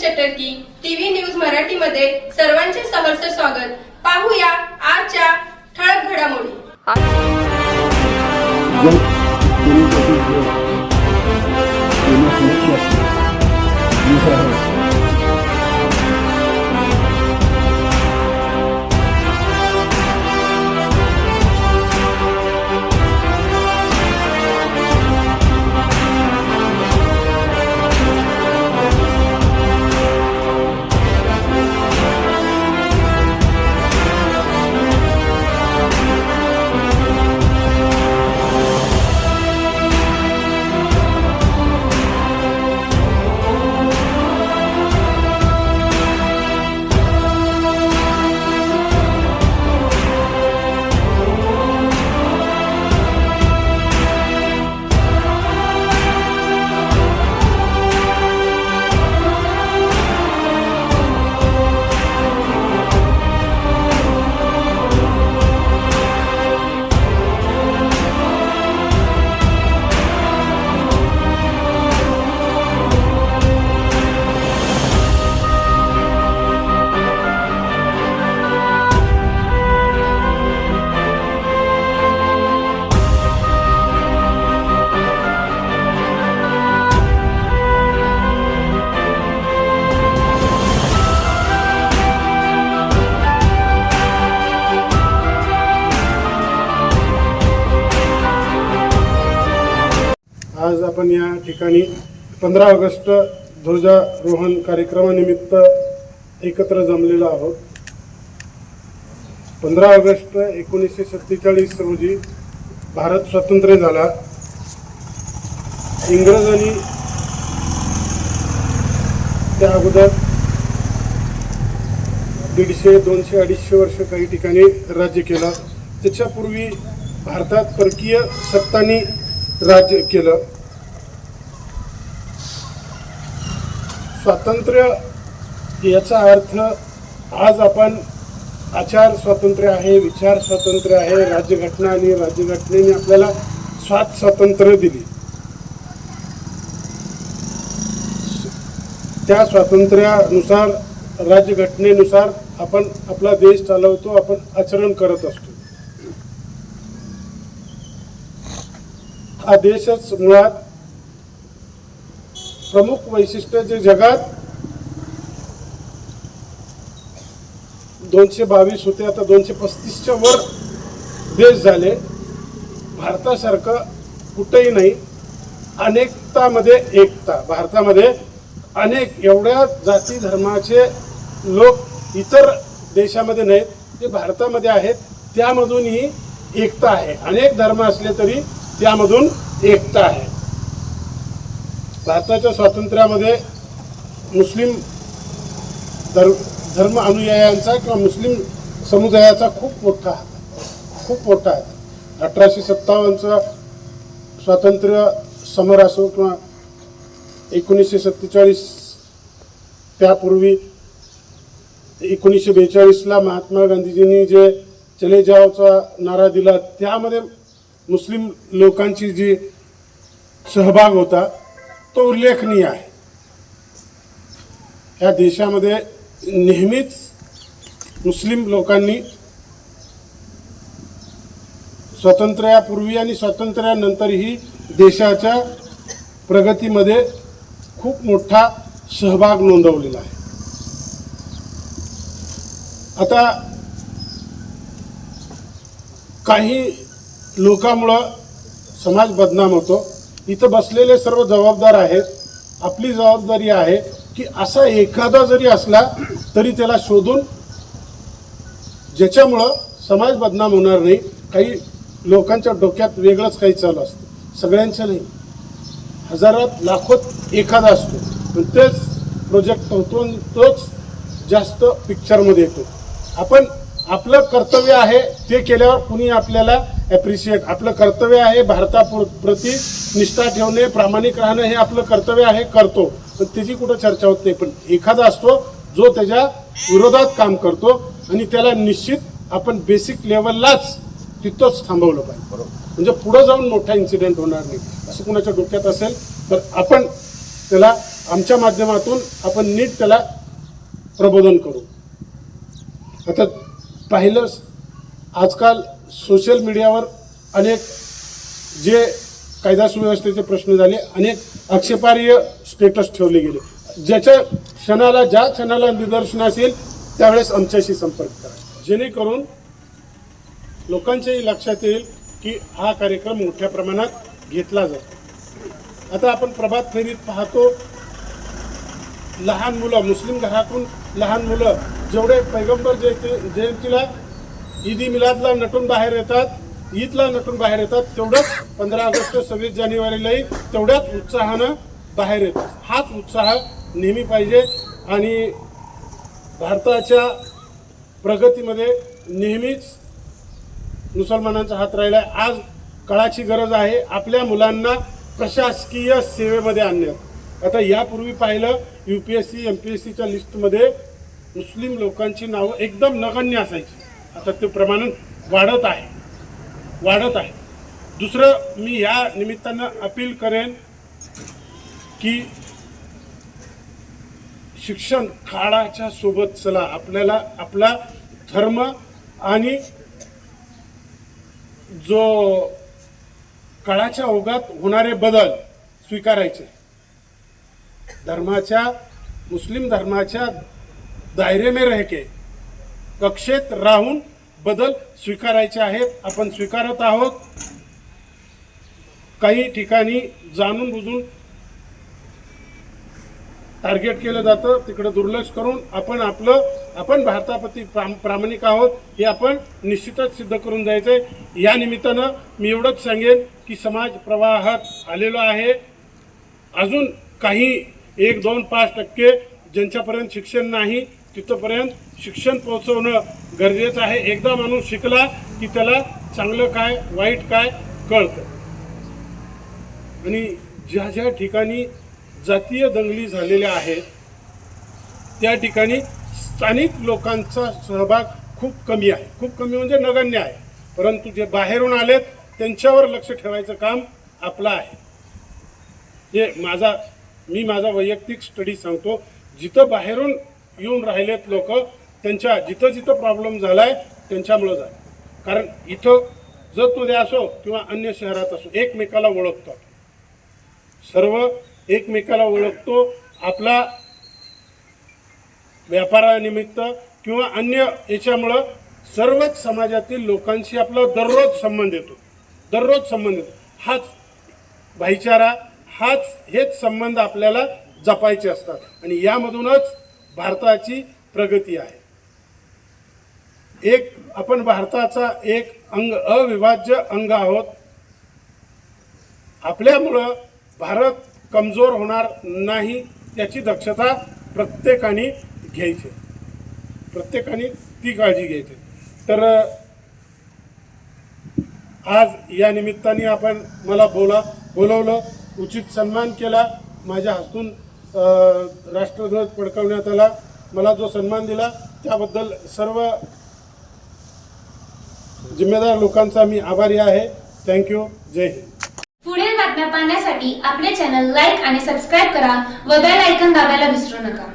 चटर्की TV news मराठीमध्ये सर्वांचे सहर्ष स्वागत. पाहूया आजच्या ठळक घडामोडी. आज आपण या ठिकाणी पंधरा ऑगस्ट ध्वजारोहण कार्यक्रमानिमित्त एकत्र जमलेलो आहोत. पंधरा ऑगस्ट एकोणीसशे सत्तेचाळीस रोजी भारत स्वतंत्र झाला. इंग्रजांनी त्या अगोदर दीडशे दोनशे अडीचशे वर्ष काही ठिकाणी राज्य केलं. त्याच्यापूर्वी भारतात परकीय सत्तांनी राज्य केलं. स्वातंत्र्य याचा अर्थ आज आपण आचार स्वातंत्र्य आहे विचार स्वातंत्र्य आहे राज्यघटना आणि राज्यघटनेने आपल्याला स्वात स्वातंत्र्य दिली. त्या स्वातंत्र्यानुसार राज्यघटनेनुसार आपण आपला देश चालवतो आपण आचरण करत असतो. हा देशच मुळात प्रमुख वैशिष्ट्य जे जगात दोनशे बावीस होते आता दोनशे पस्तीसच्या वर देश झाले. भारतासारखं कुठंही नाही. अनेकतामध्ये एकता. भारतामध्ये अनेक एवढ्या जाती धर्माचे लोक इतर देशामध्ये नाहीत ते भारतामध्ये आहेत त्यामधून ही एकता आहे. अनेक धर्म असले तरी त्यामधून एकता आहे. भारताच्या स्वातंत्र्यामध्ये मुस्लिम धर्म धर्म अनुयायांचा किंवा मुस्लिम समुदायाचा खूप मोठा हात खूप मोठा आहे. अठराशे सत्तावन्नचा स्वातंत्र्य समर असो किंवा एकोणीसशे सत्तेचाळीस त्यापूर्वी एकोणीसशे बेचाळीसला महात्मा गांधीजींनी जे चले जावचा नारा दिला त्यामध्ये मुस्लिम लोकांची जी सहभाग होता तो उल्लेखनीय आहे. या देशामध्ये नेहमीच मुस्लिम लोकांनी स्वातंत्र्यापूर्वी आणि स्वातंत्र्यानंतरही देशाच्या प्रगतीमध्ये खूप मोठा सहभाग नोंदवलेला आहे. आता काही लोकांमुळं समाज बदनाम होतो. इथं बसलेले सर्व जबाबदार आहेत. आपली जबाबदारी आहे की असा एखादा जरी असला तरी त्याला शोधून ज्याच्यामुळं समाज बदनाम होणार नाही. काही लोकांच्या डोक्यात वेगळंच काही चालू असतं. सगळ्यांचं नाही. हजारात लाखोत एखादा असतो. पण तेच प्रोजेक्ट होतो आणि तोच जास्त पिक्चरमध्ये येतो. आपण आपलं कर्तव्य आहे ते केल्यावर कुणी आपल्याला ॲप्रिशिएट आपलं कर्तव्य आहे भारताप्रती निष्ठा ठेवणे प्रामाणिक राहणं हे आपलं कर्तव्य आहे करतो. पण त्याची कुठं चर्चा होत नाही. पण एखादा असतो जो त्याच्या विरोधात काम करतो आणि त्याला निश्चित आपण बेसिक लेवललाच तिथंच थांबवलं पाहिजे. बरोबर म्हणजे पुढं जाऊन मोठा इन्सिडेंट होणार नाही. असं कुणाच्या डोक्यात असेल तर आपण त्याला आमच्या माध्यमातून आपण नीट त्याला प्रबोधन करू. आता पाहिलं आजकाल सोशल मीडियावर अनेक जे कायदा सुव्यवस्थेचे प्रश्न झाले अनेक आक्षेपार्ह स्टेटस ठेवले गेले. ज्याच्या क्षणाला ज्या क्षणाला निदर्शन असेल त्यावेळेस आमच्याशी संपर्क करा. जेणेकरून लोकांच्याही लक्षात येईल की हा कार्यक्रम मोठ्या प्रमाणात घेतला जातो. आता आपण प्रभात फेरीत पाहतो लहान मुलं मुस्लिम घरातून लहान मुलं जेवढे पैगंबर जयंती जयंतीला ईदी मिलादला नटून बाहेर येतात ईदला नटून बाहेर येतात तेवढंच पंधरा ऑगस्ट सव्वीस जानेवारीलाही तेवढ्याच उत्साहानं बाहेर येतात. हाच उत्साह नेहमी पाहिजे आणि भारताच्या प्रगतीमध्ये नेहमीच मुसलमानांचा हात राहिला आज काळाची गरज आहे आपल्या मुलांना प्रशासकीय सेवेमध्ये आणण्यात. आता यापूर्वी पाहिलं U P S C M P S सीच्या लिस्टमध्ये मुस्लिम लोकांची नावं एकदम नगण्य असायची. आता ते प्रमाण वाढत आहे. वाढत आहे. दुसरं मी या निमित्तानं अपील करेन की शिक्षण काळाच्या सोबत चला. आपल्याला आपला धर्म आणि जो काळाच्या ओघात होणारे बदल स्वीकारायचे. धर्माच्या मुस्लिम धर्माच्या दायरे में रह के कक्षेत राहून बदल स्वीकारायचे आहेत. आपण स्वीकारत आहोत. काही ठिकाणी जाणून बुजून टार्गेट केलं जातं. तिकडे दुर्लक्ष करून आपण आपलं आपण भारताप्रती प्राम प्रामाणिक आहोत हे आपण निश्चितच सिद्ध करून द्यायचंय. या निमित्तानं मी एवढंच सांगेन की समाज प्रवाहात आलेलो आहे. अजून काही एक दोन पाच टक्के ज्यांच्यापर्यंत शिक्षण नाही तिथंपर्यंत शिक्षण पोहोचवणं गरजेचं आहे. एकदा माणूस शिकला की त्याला चांगलं काय वाईट काय कळतं. आणि ज्या ज्या ठिकाणी जातीय दंगली झालेल्या आहेत त्या ठिकाणी स्थानिक लोकांचा सहभाग खूप कमी आहे. खूप कमी म्हणजे नगण्य आहे. परंतु जे बाहेरून आलेत त्यांच्यावर लक्ष ठेवायचं काम आपलं आहे. हे माझा मी माझा वैयक्तिक स्टडी सांगतो. जिथं बाहेरून येऊन राहिलेत लोक त्यांच्या जिथं जिथं प्रॉब्लेम झालाय त्यांच्यामुळं झाला. कारण इथं जर मध्ये असो किंवा अन्य शहरात असो एकमेकाला ओळखतो सर्व एकमेकाला ओळखतो. आपला व्यापारानिमित्त किंवा अन्य याच्यामुळं सर्वच समाजातील लोकांशी आपला दररोज संबंध येतो. दररोज संबंध येतो. हाच भाईचारा हाच हेच संबंध आपल्याला जपायचे असतात. आणि यामधूनच भारताची प्रगती आहे. एक आपण भारताचा एक अंग अविभाज्य अंग आहोत. आपल्यामुळं भारत कमजोर होणार नाही याची दक्षता प्रत्येकाने घ्यायची. प्रत्येकाने ती काळजी घ्यायची. तर आज या निमित्ताने आपण मला बोला बोलवलं उचित सन्मान केला माझ्या हातून राष्ट्रध्वज फडकवण्यात आला. मला जो सन्मान दिला त्याबद्दल सर्व जिम्मेदार लोकांचा मी आभारी आहे. Thank you Jai Hind. पुढील बातम्या पाहण्यासाठी आपले चॅनल लाईक आणि सबस्क्राईब करा व बेल ऐकन दाबायला विसरू नका.